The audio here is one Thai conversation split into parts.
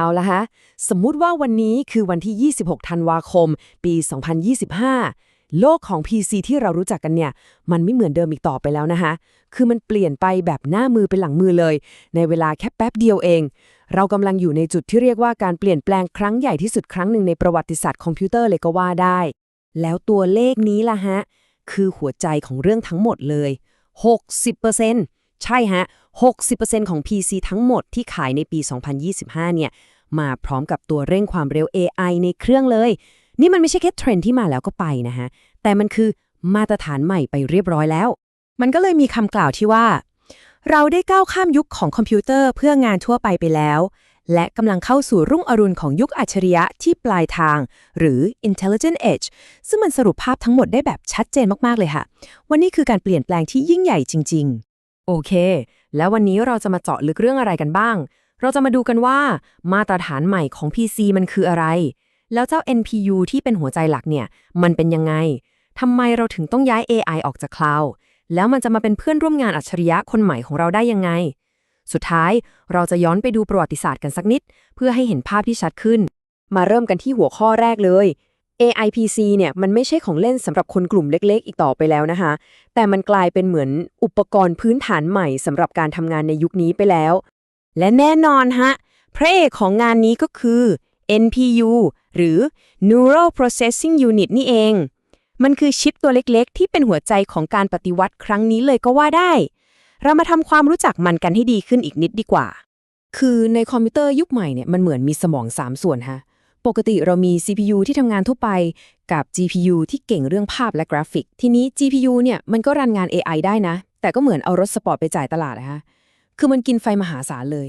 เอาละฮะ สมมุติว่าวันนี้คือวันที่ 26 ธันวาคม ปี 2025 โลกของ PC ที่เรารู้จักกันเนี่ย มันไม่เหมือนเดิมอีกต่อไปแล้วนะคะคือมันเปลี่ยนไปแบบหน้ามือเป็นหลังมือเลย ในเวลาแค่แป๊บเดียวเอง เรากำลังอยู่ในจุดที่เรียกว่าการเปลี่ยนแปลงครั้งใหญ่ที่สุดครั้งหนึ่งในประวัติศาสตร์คอมพิวเตอร์เลยก็ว่าได้ แล้วตัวเลขนี้ล่ะฮะ คือหัวใจของเรื่องทั้งหมดเลย 60% ใช่ฮะ 60%ของ PC ทั้งหมดที่ขายในปี 2025 เนี่ย มาพร้อมกับตัวเร่งความเร็ว AI ในเครื่องเลย นี่มันไม่ใช่แค่เทรนที่มาแล้วก็ไปนะฮะ แต่มันคือมาตรฐานใหม่ไปเรียบร้อยแล้ว มันก็เลยมีคำกล่าวที่ว่า เราได้ก้าวข้ามยุคของคอมพิวเตอร์เพื่องานทั่วไปไปแล้ว และกำลังเข้าสู่รุ่งอรุณของยุคอัจฉริยะที่ปลายทาง หรือ intelligent edge ซึ่งมันสรุปภาพทั้งหมดได้แบบชัดเจนมาก ๆ เลยค่ะ วันนี้คือการเปลี่ยนแปลงที่ยิ่งใหญ่จริง ๆ โอเค แล้ววันนี้เราจะมาเจาะลึกเรื่องอะไรกันบ้าง เราจะมาดูกันว่ามาตรฐานใหม่ของ PC มันคืออะไร แล้วเจ้า NPU ที่เป็นหัวใจหลักเนี่ย มันเป็นยังไงทำไมเราถึงต้องย้าย AI ออกจากคลาวด์แล้วมันจะมาเป็นเพื่อนร่วมงานอัจฉริยะคนใหม่ของเราได้ยังไง สุดท้ายเราจะย้อนไปดูประวัติศาสตร์กันสักนิด เพื่อให้เห็นภาพที่ชัดขึ้น มาเริ่มกันที่หัวข้อแรกเลย AI PC เนี่ยมันไม่ใช่ของเล่นสำหรับคนกลุ่มเล็ก ๆ อีกต่อไปแล้วนะคะ แต่มันกลายเป็นเหมือนอุปกรณ์พื้นฐานใหม่สำหรับการทำงานในยุคนี้ไปแล้ว และแน่นอนฮะ พระเอกของงานนี้ก็คือ NPU หรือ Neural Processing Unit นี่เอง มันคือชิปตัวเล็ก ๆ ที่เป็นหัวใจของการปฏิวัติครั้งนี้เลยก็ว่าได้ เรามาทำความรู้จักมันกันให้ดีขึ้นอีกนิดดีกว่า คือในคอมพิวเตอร์ยุคใหม่เนี่ยมันเหมือนมีสมอง 3 ส่วนฮะ ปกติเรามี CPU ที่ทำงานทั่วไปกับ GPU ที่เก่งเรื่องภาพและกราฟิก ทีนี้ GPU เนี่ยมันก็รันงาน AI ได้นะ แต่ก็เหมือนเอารถสปอร์ตไปจ่ายตลาดนะฮะคือมันกินไฟมหาศาลเลย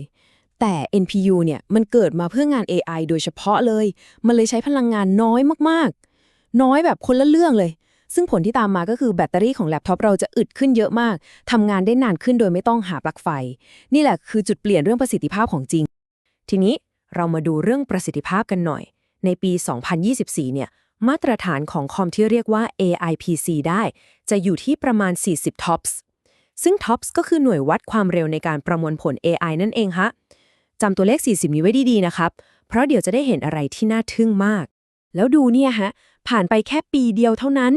แต่ NPU เนี่ยมันเกิดมาเพื่องาน AI โดยเฉพาะเลย มันเลยใช้พลังงานน้อยมากๆ น้อยแบบคนละเรื่องเลย ซึ่งผลที่ตามมาก็คือแบตเตอรี่ของแล็ปท็อปเราจะอึดขึ้นเยอะมากทำงานได้นานขึ้นโดยไม่ต้องหาปลั๊กไฟ นี่แหละคือจุดเปลี่ยนเรื่องประสิทธิภาพของจริง ทีนี้ เรามาดูเรื่องประสิทธิภาพกันหน่อย ในปี 2024 เนี่ย มาตรฐานของคอมที่เรียกว่า AI PC ได้ จะอยู่ที่ประมาณ 40 TOPS ซึ่ง TOPS ก็คือหน่วยวัดความเร็วในการประมวลผล AI นั่นเองฮะจำตัวเลข 40 นี้ไว้ดีๆ นะครับ เพราะเดี๋ยวจะได้เห็นอะไรที่น่าทึ่งมาก แล้วดูเนี่ยฮะ ผ่านไปแค่ปีเดียวเท่านั้น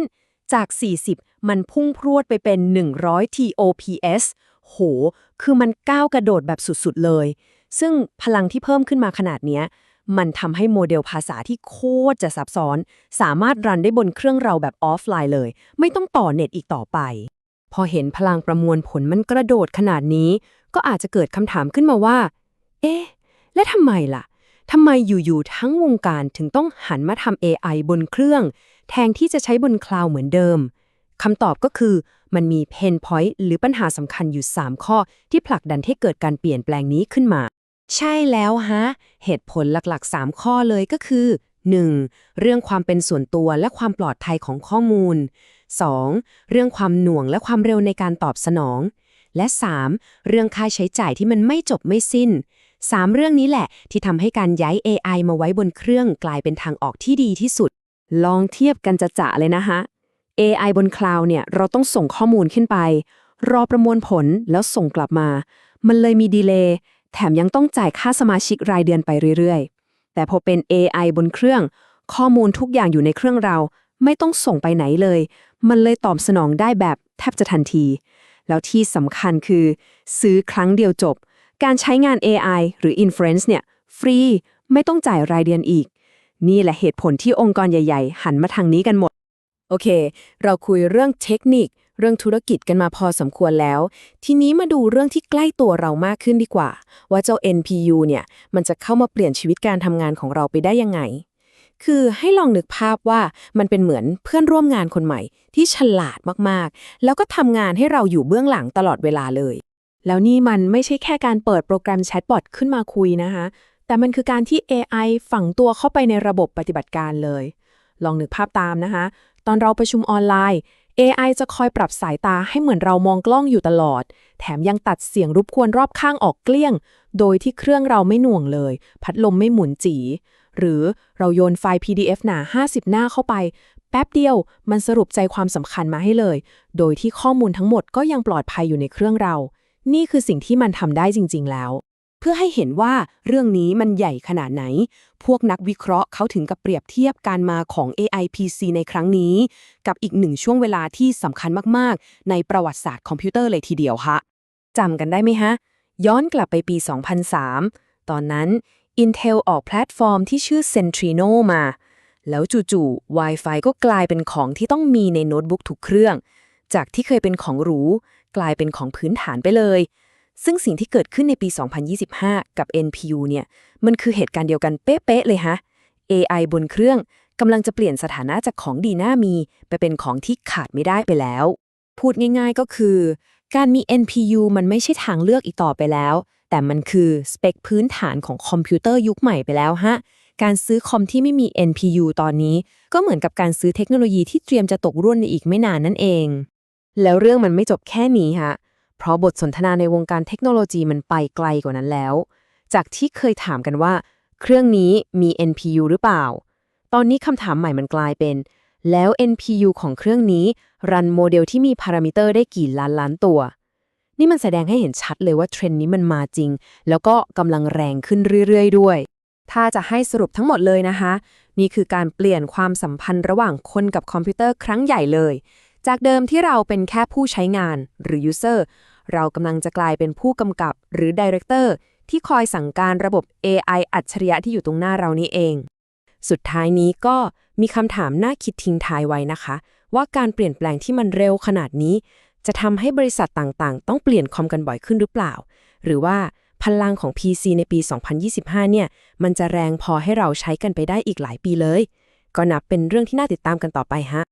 จาก 40 มันพุ่งพรวดไปเป็น 100 TOPS โห คือมันก้าวกระโดดแบบสุดๆ เลย ซึ่งพลังที่เพิ่มขึ้นมาขนาดนี้มันทำให้โมเดลภาษาที่โคตรจะซับซ้อน สามารถรันได้บนเครื่องเราแบบออฟไลน์เลย ไม่ต้องต่อเน็ตอีกต่อไป พอเห็นพลังประมวลผลมันกระโดดขนาดนี้ ก็อาจจะเกิดคำถามขึ้นมาว่า เอ๊ะ และทำไมล่ะทำไมอยู่ๆทั้งวงการถึงต้องหันมาทำ AI บนเครื่อง แทนที่จะใช้บนคลาวด์เหมือนเดิมคำตอบก็คือมันมีเพนพอยต์หรือปัญหาสำคัญอยู่ 3 ข้อที่ผลักดันให้เกิดการเปลี่ยนแปลงนี้ขึ้นมา ใช่แล้วฮะ เหตุผลหลักๆ 3 ข้อเลยก็คือ 1. เรื่องความเป็นส่วนตัวและความปลอดภัยของข้อมูล 2. เรื่องความหน่วงและความเร็วในการตอบสนอง และ 3. เรื่องค่าใช้จ่ายที่มันไม่จบไม่สิ้น 3 เรื่องนี้แหละ ที่ทำให้การย้าย AI มาไว้บนเครื่องกลายเป็นทางออกที่ดีที่สุด ลองเทียบกันจะจะๆเลยนะฮะ AI บนคลาวด์เนี่ยเราต้องส่งข้อมูลขึ้นไป รอประมวลผลแล้วส่งกลับมา มันเลยมีดีเลย์ แถมยังต้องจ่ายค่าสมาชิกรายเดือนไปเรื่อยๆ แต่พอเป็น AI บนเครื่อง ข้อมูลทุกอย่างอยู่ในเครื่องเรา ไม่ต้องส่งไปไหนเลย มันเลยตอบสนองได้แบบแทบจะทันที แล้วที่สำคัญคือ ซื้อครั้งเดียวจบ การใช้งาน AI หรือ Inference เนี่ย ฟรี ไม่ต้องจ่ายรายเดือนอีก นี่แหละเหตุผลที่องค์กรใหญ่ ๆ หันมาทางนี้กันหมด โอเค เราคุยเรื่องเทคนิค เรื่องธุรกิจกันมาพอสมควรแล้ว ทีนี้มาดูเรื่องที่ใกล้ตัวเรามากขึ้นดีกว่า ว่าเจ้า NPU เนี่ยมันจะเข้ามาเปลี่ยนชีวิตการทำงานของเราไปได้ยังไง คือให้ลองนึกภาพว่ามันเป็นเหมือนเพื่อนร่วมงานคนใหม่ ที่ฉลาดมากๆ แล้วก็ทำงานให้เราอยู่เบื้องหลังตลอดเวลาเลย แล้วนี่มันไม่ใช่แค่การเปิดโปรแกรมแชทบอทขึ้นมาคุยนะคะแต่มันคือการที่ AI ฝังตัวเข้าไปในระบบปฏิบัติการเลย ลองนึกภาพตามนะคะ ตอนเราประชุมออนไลน์ AI จะคอยปรับสายตาให้เหมือนเรามองกล้องอยู่ตลอด แถมยังตัดเสียงรบกวนรอบข้างออกเกลี้ยง โดยที่เครื่องเราไม่หน่วงเลย พัดลมไม่หมุนจีหรือเราโยนไฟล์ PDF หนา 50 หน้าเข้าไป แป๊บเดียวมันสรุปใจความสำคัญมาให้เลย โดยที่ข้อมูลทั้งหมดก็ยังปลอดภัยอยู่ในเครื่องเรา นี่คือสิ่งที่มันทำได้จริง ๆ แล้ว เพื่อให้เห็นว่าเรื่องนี้มันใหญ่ขนาดไหน พวกนักวิเคราะห์เขาถึงกับเปรียบเทียบการมาของ AI PC ในครั้งนี้ กับอีกหนึ่งช่วงเวลาที่สำคัญมากๆ ในประวัติศาสตร์คอมพิวเตอร์เลยทีเดียวค่ะจำกันได้ไหมฮะ ย้อนกลับไปปี 2003 ตอนนั้น Intel ออกแพลตฟอร์มที่ชื่อ Centrino มา แล้วจู่ๆ Wi-Fi ก็กลายเป็นของที่ต้องมีในโน้ตบุ๊กทุกเครื่อง จากที่เคยเป็นของหรู กลายเป็นของพื้นฐานไปเลย ซึ่งสิ่งที่เกิดขึ้นในปี 2025 กับ NPU เนี่ย มันคือเหตุการณ์เดียวกันเป๊ะๆเลยฮะ AI บนเครื่องกำลังจะเปลี่ยนสถานะจากของดีน่ามี ไปเป็นของที่ขาดไม่ได้ไปแล้ว พูดง่ายๆก็คือ การมี NPU มันไม่ใช่ทางเลือกอีกต่อไปแล้ว แต่มันคือสเปคพื้นฐานของคอมพิวเตอร์ยุคใหม่ไปแล้วฮะ การซื้อคอมที่ไม่มี NPU ตอนนี้ ก็เหมือนกับการซื้อเทคโนโลยีที่เตรียมจะตกรุ่นในอีกไม่นานนั่นเอง แล้วเรื่องมันไม่จบแค่นี้ฮะ เพราะบทสนทนาในวงการเทคโนโลยีมันไปไกลกว่านั้นแล้ว จากที่เคยถามกันว่า เครื่องนี้มี NPU หรือเปล่า ตอนนี้คำถามใหม่มันกลายเป็น แล้ว NPU ของเครื่องนี้ รันโมเดลที่มีพารามิเตอร์ได้กี่ล้านล้านตัว นี่มันแสดงให้เห็นชัดเลยว่าเทรนด์นี้มันมาจริง แล้วก็กำลังแรงขึ้นเรื่อยๆ ด้วย ถ้าจะให้สรุปทั้งหมดเลยนะคะ นี่คือการเปลี่ยนความสัมพันธ์ระหว่างคนกับคอมพิวเตอร์ครั้งใหญ่เลย จากเดิมที่เราเป็นแค่ผู้ใช้งานหรือ user เรากำลังจะกลายเป็นผู้กำกับหรือ director ที่คอยสั่งการระบบ AI อัจฉริยะที่อยู่ตรงหน้าเรานี่เอง สุดท้ายนี้ก็มีคำถามน่าคิดทิ้งท้ายไว้นะคะ ว่าการเปลี่ยนแปลงที่มันเร็วขนาดนี้ จะทำให้บริษัทต่างๆ ต้องเปลี่ยนคอมกันบ่อยขึ้นหรือเปล่า หรือว่าพลังของ PC ในปี 2025 เนี่ย มันจะแรงพอให้เราใช้กันไปได้อีกหลายปีเลย ก็นับเป็นเรื่องที่น่าติดตามกันต่อไปฮะ